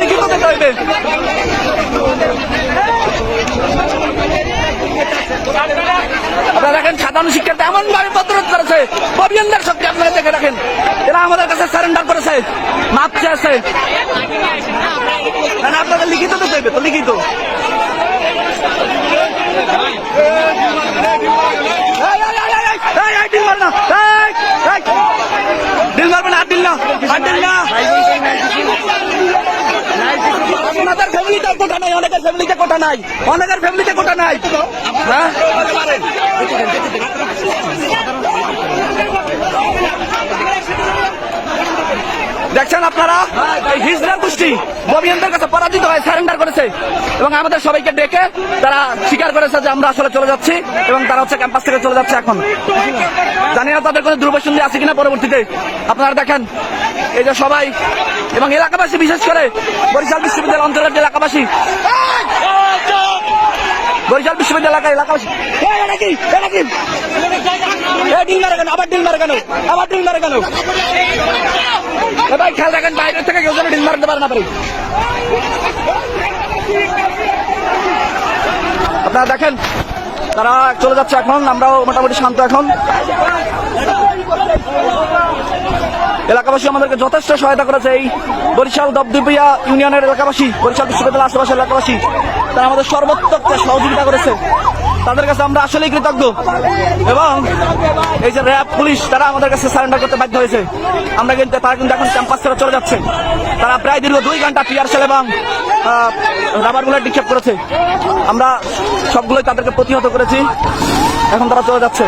লিখিত দেখেন, সাধারণ শিক্ষার্থী এমন ভাবে প্রতিরোধ করেছে। অভিযানদের শক্তি আপনারা এরা আমাদের কাছে সারেন্ডার করেছে। মাপ চেয়েছে আপনাদের লিখিত তো হইবে তো, লিখিত এই, এই, এই, এই, এই, এই, ডিল মার না, এই, এই। ডিল আপনাদের ফ্যামিলিতে কোটা নাই অনেকের ফ্যামিলিতে কোটা নাই। অনেকের ফ্যামিলিতে কোটা নাই। হ্যাঁ আপনারা। এই হিজড়া গোষ্ঠী ববিয়ানদের কাছে পরাজিত হয়ে সারেন্ডার করেছে এবং আমাদের সবাইকে ডেকে তারা স্বীকার করেছে যে আমরা আসলে চলে যাচ্ছি এবং তারা হচ্ছে ক্যাম্পাস থেকে চলে যাচ্ছে এখন। জানি না তাদের কোনো দুর্বসন্ধি আছে কিনা পরবর্তীতে। আপনারা দেখেন, এই যে সবাই এবং এলাকাবাসী বিশেষ করে বরিশাল বিশ্ববিদ্যালয় অন্তর্গত এলাকাবাসী। বরিশাল বিশ্ববিদ্যালয় এলাকা এলাকাবাসী। আবার ডিল মারে কেন? আবার ডিল মারে কেন? ভাই খেয়াল রাখেন বাইরে থেকে কেউ যেন ডিল মারতে পারে না পারে। আপনারা দেখেন, তারা চলে যাচ্ছে এখন, আমরাও মোটামুটি শান্ত এখন। এলাকাবাসী আমাদেরকে যথেষ্ট সহায়তা করেছে এই বরিশাল দবদুপিয়া ইউনিয়নের এলাকাবাসী, বরিশাল বিশ্ববিদ্যালয় আশেপাশের এলাকাবাসী। তারা আমাদের সর্বোত্তক সহযোগিতা করেছে। তাদের কাছে আমরা আসলেই কৃতজ্ঞ। এবং এই যে র্যাব, পুলিশ, তারা আমাদের কাছে সারেন্ডার করতে বাধ্য হয়েছে। আমরা কিন্তু, তারা কিন্তু এখন ক্যাম্পাস ছেড়ে চলে যাচ্ছে। তারা প্রায় দীর্ঘ দুই ঘণ্টা টিয়ারশেল এবং রাবার বুলেট নিক্ষেপ করেছে। আমরা সবগুলোই তাদেরকে প্রতিহত করেছি। এখন তারা চলে যাচ্ছে।